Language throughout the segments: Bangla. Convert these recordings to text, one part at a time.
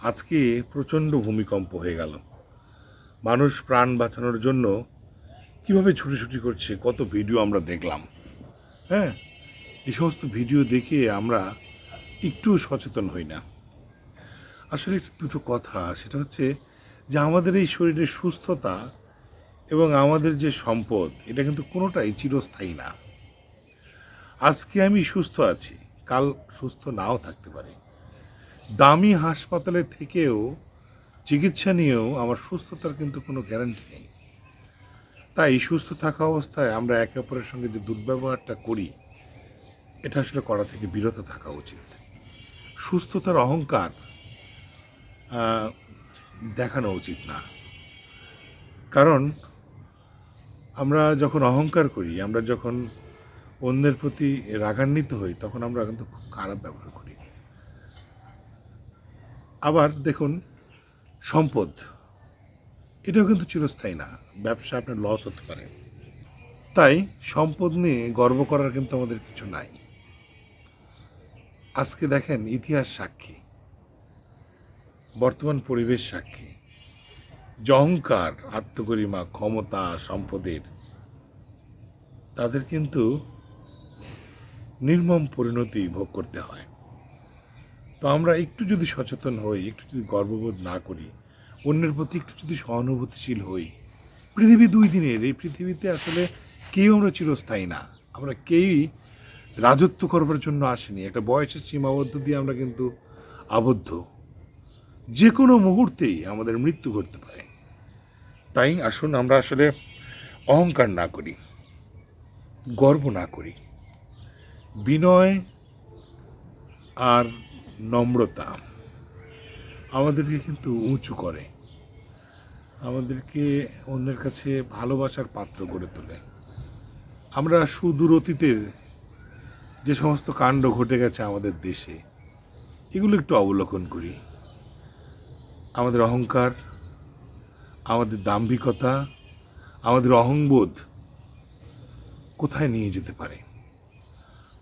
আজকে প্রচণ্ড ভূমিকম্প হয়ে গেল। মানুষ প্রাণ বাঁচানোর জন্য কীভাবে ছুটোছুটি করছে, কত ভিডিও আমরা দেখলাম। হ্যাঁ এই সমস্ত ভিডিও দেখে আমরা একটু সচেতন হই না। আসলে দুটো কথা, সেটা হচ্ছে যে আমাদের এই শরীরের সুস্থতা এবং আমাদের যে সম্পদ, এটা কিন্তু কোনোটাই চিরস্থায়ী না। আজকে আমি সুস্থ আছি, কাল সুস্থ নাও থাকতে পারি। দামি হাসপাতালে থেকেও চিকিৎসা নিয়েও আমার সুস্থতার কিন্তু কোনো গ্যারান্টি নেই। তাই সুস্থ থাকা অবস্থায় আমরা একে অপরের সঙ্গে যে দুর্ব্যবহারটা করি, এটা আসলে করা থেকে বিরত থাকা উচিত। সুস্থতার অহংকার দেখানো উচিত না। কারণ আমরা যখন অহংকার করি, আমরা যখন অন্যের প্রতি রাগান্বিত হই, তখন আমরা কিন্তু খুব খারাপ ব্যবহার করি। আবার দেখুন, সম্পদ, এটাও কিন্তু চিরস্থায়ী না। ব্যবসা আপনার লস হতে পারে। তাই সম্পদ নিয়ে গর্ব করার কিন্তু আমাদের কিছু নাই। আজকে দেখেন, ইতিহাস সাক্ষী, বর্তমান পরিবেশ সাক্ষী। যে অহংকার, আত্মগরিমা, ক্ষমতা, সম্পদের, তাদের কিন্তু নির্মম পরিণতি ভোগ করতে হয়। তো আমরা একটু যদি সচেতন হই, একটু যদি গর্ববোধ না করি, অন্যের প্রতি একটু যদি সহানুভূতিশীল হই, পৃথিবী দুই দিনের, এই পৃথিবীতে আসলে কেউ আমরা চিরস্থায়ী না। আমরা কেউই রাজত্ব করবার জন্য আসেনি। একটা বয়সের সীমাবদ্ধ দিয়ে আমরা কিন্তু আবদ্ধ। যে কোনো মুহূর্তেই আমাদের মৃত্যু ঘটতে পারে। তাই আসুন আমরা আসলে অহংকার না করি, গর্ব না করি। বিনয় আর নম্রতা আমাদেরকে কিন্তু উঁচু করে, আমাদেরকে অন্যের কাছে ভালোবাসার পাত্র গড়ে তোলে। আমরা সুদূর অতীতের যে সমস্ত কাণ্ড ঘটে গেছে আমাদের দেশে, এগুলো একটু অবলোকন করি। আমাদের অহংকার, আমাদের দাম্ভিকতা, আমাদের অহংবোধ কোথায় নিয়ে যেতে পারে?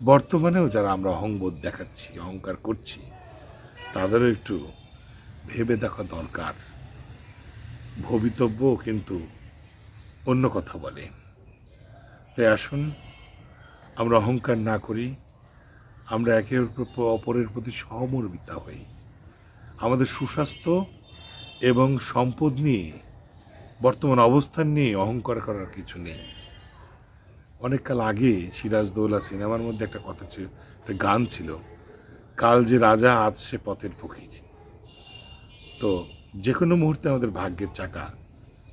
বর্তমানেও যারা আমরা অহংবোধ দেখাচ্ছি, অহংকার করছি, তাদেরও একটু ভেবে দেখা দরকার। ভবিতব্য কিন্তু অন্য কথা বলে। তাই আসুন, আমরা অহংকার না করি, আমরা একে অপর- অপরের প্রতি সহমর্মিতা হই। আমাদের সুস্বাস্থ্য এবং সম্পদ নিয়ে, বর্তমান অবস্থান নিয়ে অহংকার করার কিছু নেই। অনেককাল আগে সিরাজদৌল্লা সিনেমার মধ্যে একটা কথা ছিল, একটা গান ছিল, কাল যে রাজা, আজ সে পথের ফকির। তো যে কোনো মুহূর্তে আমাদের ভাগ্যের চাকা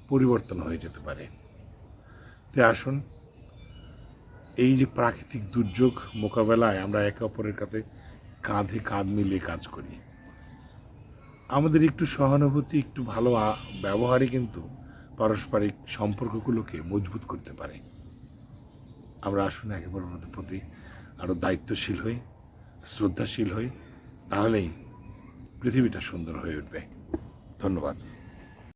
পরিবর্তন হয়ে যেতে পারে। তাই আসুন, এই যে প্রাকৃতিক দুর্যোগ মোকাবেলায় আমরা একে অপরের কাছে কাঁধে কাঁধ মিলিয়ে কাজ করি। আমাদের একটু সহানুভূতি, একটু ভালো ব্যবহারই কিন্তু পারস্পরিক সম্পর্কগুলোকে মজবুত করতে পারে। আমরা আসুন একেবারে ওনাদের প্রতি আরও দায়িত্বশীল হই, শ্রদ্ধাশীল হই, তাহলেই পৃথিবীটা সুন্দর হয়ে উঠবে। ধন্যবাদ।